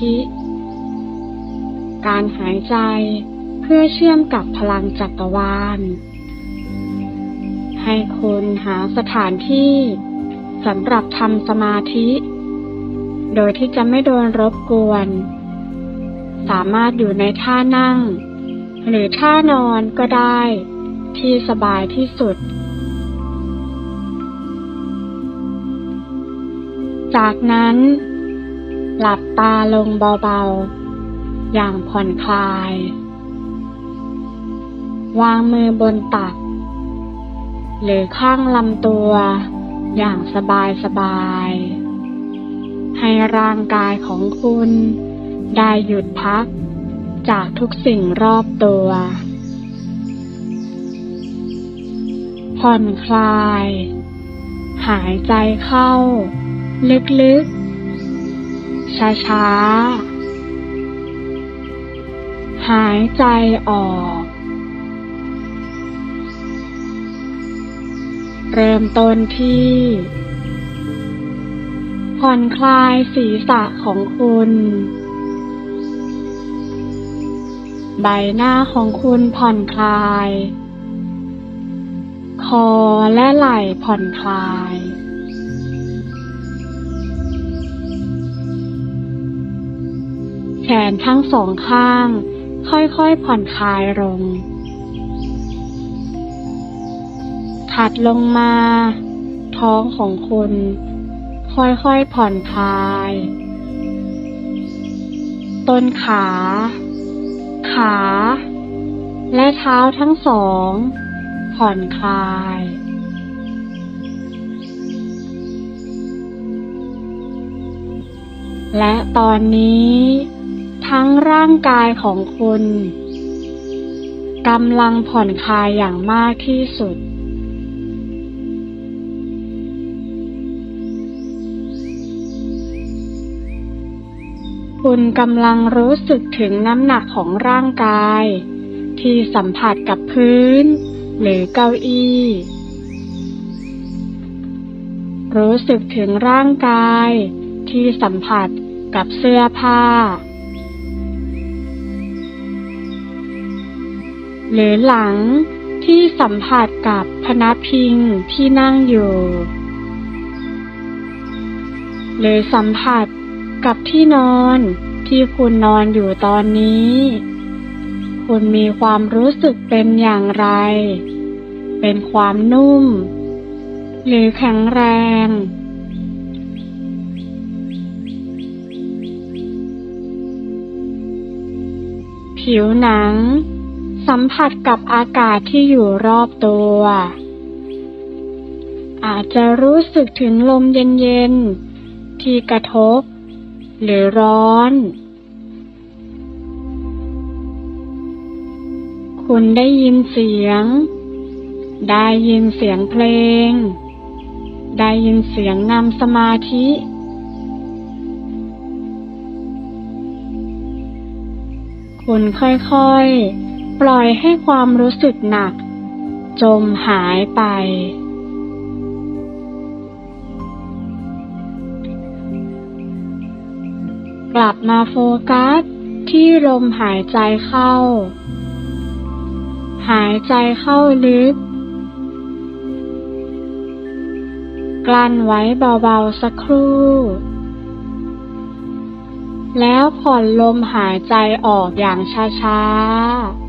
ธิ การหายใจเพื่อเชื่อมกับพลังจักรวาล ให้คุณหาสถานที่สำหรับทำสมาธิ โดยที่จะไม่โดนรบกวน สามารถอยู่ในท่านั่ง หรือท่านอนก็ได้ที่สบายที่สุด จากนั้น หลับตาลงเบาๆ อย่างผ่อนคลาย วางมือบนตัก หรือข้างลำตัว อย่างสบายๆให้ร่างกายของคุณ ได้หยุดพัก จากทุกสิ่งรอบตัว ผ่อนคลาย หายใจเข้า ลึกๆ ช้าๆ หายใจออก เริ่มต้นที่ ผ่อนคลายศีรษะของคุณ ใบหน้าของคุณผ่อนคลาย คอและไหล่ผ่อนคลาย นทั้งสองข้าง ค่อยๆผ่อนคลายลง ถัดลงมา ท้องของคุณ ค่อยๆผ่อนคลาย ต้นขา ขา และเท้าทั้งสอง ผ่อนคลายและตอนนี้ ทั้งร่างกายของคุณกำลังผ่อนคลายอย่างมากที่สุด คุณกำลังรู้สึกถึงน้ำหนักของร่างกาย ที่สัมผัสกับพื้น หรือเก้าอี้ รู้สึกถึงร่างกายที่สัมผัสกับเสื้อผ้า หรือหลังที่สัมผัสกับพนักพิงที่นั่งอยู่ หรือสัมผัสกับที่นอนที่คุณนอนอยู่ตอนนี้ คุณมีความรู้สึกเป็นอย่างไร เป็นความนุ่ม หรือแข็งแรงผิวหนัง สัมผัสกับอากาศที่อยู่รอบตัว อาจจะรู้สึกถึงลมเย็นๆ ที่กระทบ หรือร้อน คุณได้ยินเสียง ได้ยินเสียงเพลง ได้ยินเสียงนำสมาธิคุณค่อยๆ ปล่อยให้ความรู้สึกหนัก จมหายไป กลับมาโฟกัสที่ลมหายใจเข้า หายใจเข้าลึก กลั้นไว้เบาๆสักครู่ แล้วผ่อนลมหายใจออกอย่างช้าๆ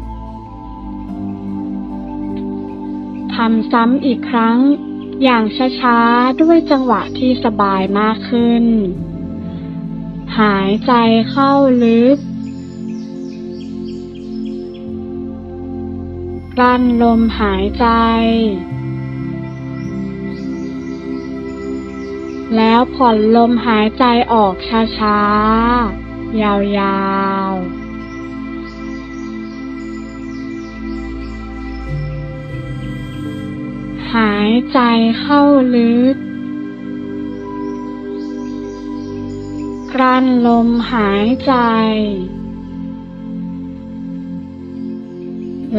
ทำซ้ำอีกครั้ง อย่างช้าๆ ด้วยจังหวะที่สบายมากขึ้น หายใจเข้าลึกกลั้นลมหายใจ แล้วผ่อนลมหายใจออกช้าๆ ยาว หายใจเข้าลึก กลั้นลมหายใจ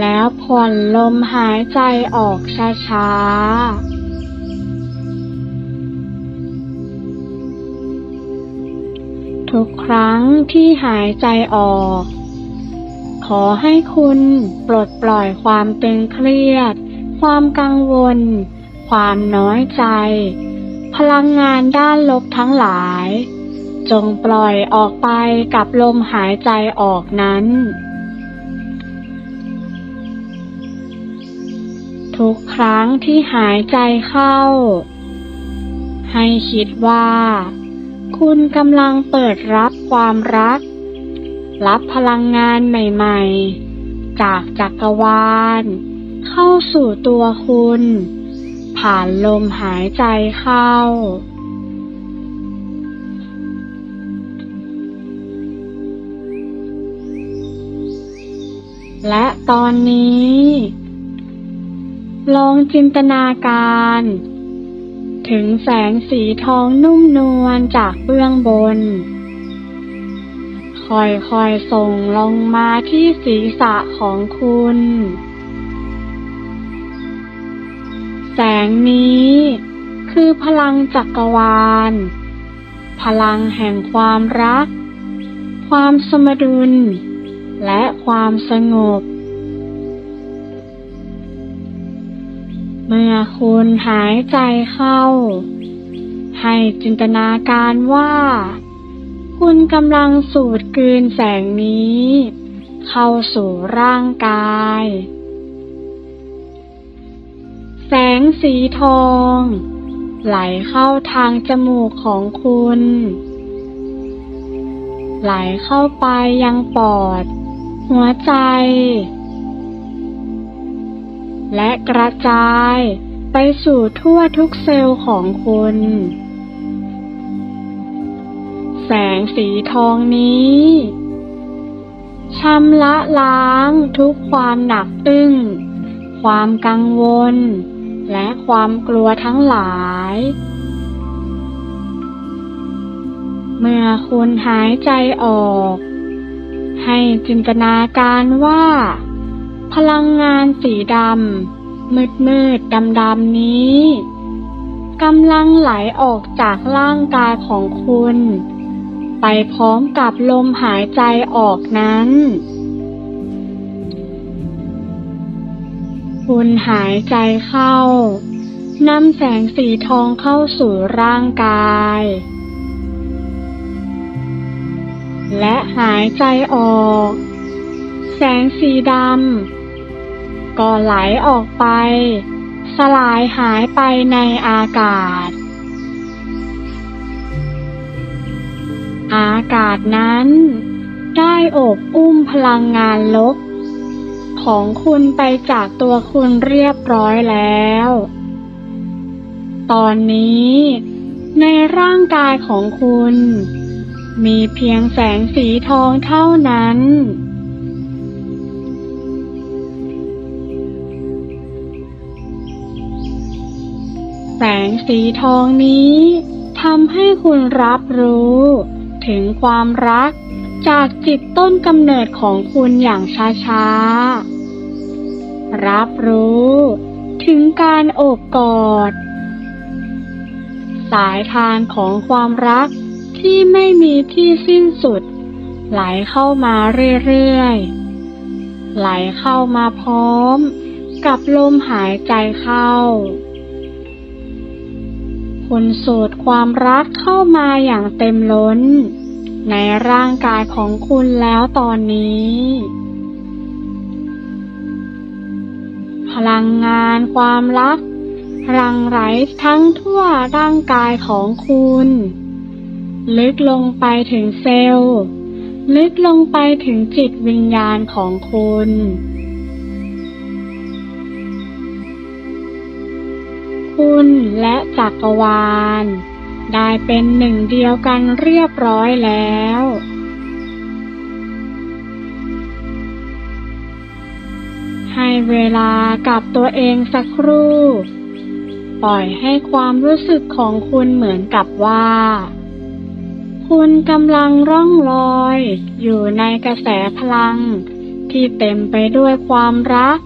แล้วผ่อนลมหายใจออกช้าๆททุกครั้งที่หายใจออก ขอให้คุณปลดปล่อยความตึงเครียด ความกังวล ความน้อยใจ พลังงานด้านลบทั้งหลาย จงปล่อยออกไปกับลมหายใจออกนั้น ทุกครั้งที่หายใจเข้า ให้คิดว่า คุณกำลังเปิดรับความรัก รับพลังงานใหม่ ๆ จากจักรวาล เข้าสู่ตัวคุณ ผ่านลมหายใจเข้า และตอนนี้ ลองจินตนาการ ถึงแสงสีทองนุ่มนวลจากเบื้องบนค่อยๆ ส่งลงมาที่ศีรษะของคุณ แสงนี้ คือพลังจักรวาล พลังแห่งความรัก ความสมดุล และความสงบ เมื่อคุณหายใจเข้า ให้จินตนาการว่า คุณกำลังสูดกลืนแสงนี้ เข้าสู่ร่างกาย แสงสีทอง ไหลเข้าทางจมูกของคุณ ไหลเข้าไปยังปอด หัวใจ และกระจายไปสู่ทั่วทุกเซลล์ของคุณ แสงสีทองนี้ชำระล้างทุกความหนักอึ้งความกังวล และความกลัวทั้งหลาย เมื่อคุณหายใจออก ให้จินตนาการว่า พลังงานสีดำ มืดมืดดำดำๆนี้กำลังไหลออกจากร่างกายของคุณ ไปพร้อมกับลมหายใจออกนั้น คุณหายใจเข้านำแสงสีทองเข้าสู่ร่างกาย และหายใจออก แสงสีดำก็ไหลออกไป สลายหายไปในอากาศ อากาศนั้น ได้โอบอุ้มพลังงานลบ ของคุณไปจากตัวคุณเรียบร้อยแล้ว ตอนนี้ ในร่างกายของคุณ มีเพียงแสงสีทองเท่านั้น แสงสีทองนี้ทำให้คุณรับรู้ ถึงความรักจากจิตต้นกำเนิดของคุณอย่างช้าๆ รับรู้ถึงการโอบกอด สายทานของความรักที่ไม่มีที่สิ้นสุด ไหลเข้ามาเรื่อยๆ ไหลเข้ามาพร้อม กับลมหายใจเข้าคุณสูดความรักเข้ามาอย่างเต็มล้น ในร่างกายของคุณแล้วตอนนี้ พลังงานความรัก รังไหลทั้งทั่วร่างกายของคุณ ลึกลงไปถึงเซลล์ ลึกลงไปถึงจิตวิญญาณของคุณคุณและจักรวาล ได้เป็นหนึ่งเดียวกันเรียบร้อยแล้ว ให้เวลากับตัวเองสักครู่ ปล่อยให้ความรู้สึกของคุณเหมือนกับว่า คุณกำลังร่องลอย อยู่ในกระแสพลัง ที่เต็มไปด้วยความรัก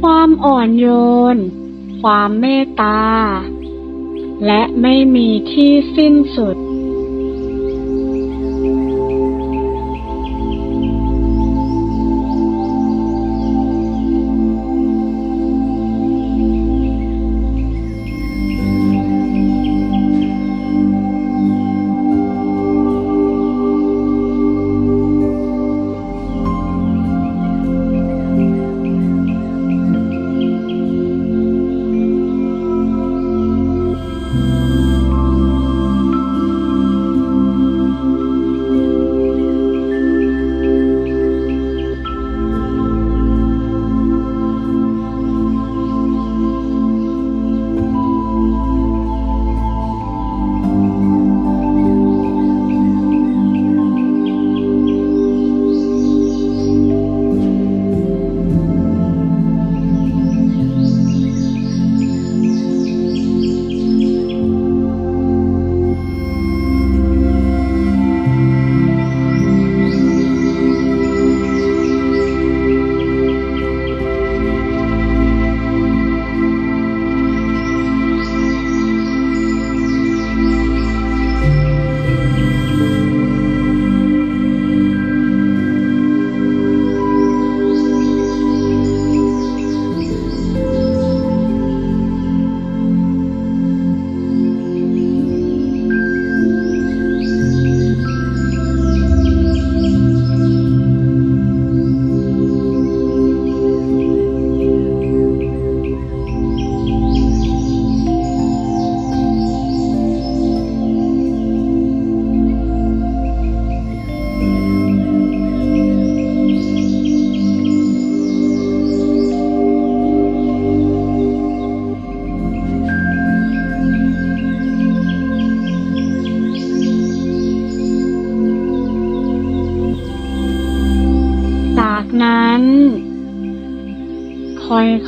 ความอ่อนโยน ความเมตตา และไม่มีที่สิ้นสุด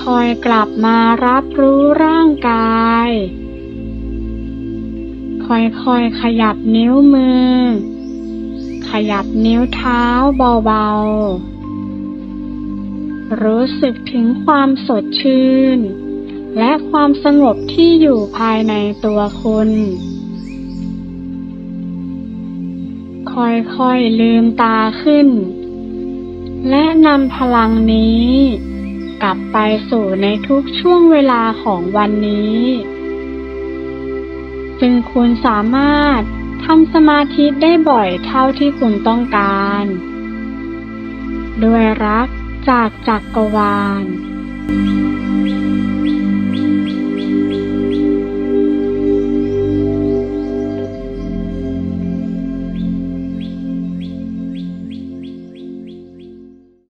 ค่อยๆกลับมารับรู้ร่างกาย ค่อยๆขยับนิ้วมือ ขยับนิ้วเท้าเบาๆ รู้สึกถึงความสดชื่น และความสงบที่อยู่ภายในตัวคุณค่อยๆลืมตาขึ้น และนำพลังนี้ กลับไปสู่ในทุกช่วงเวลาของวันนี้ จึงคุณสามารถทำสมาธิได้บ่อยเท่าที่คุณต้องการ ด้วยรักจากจักรวาล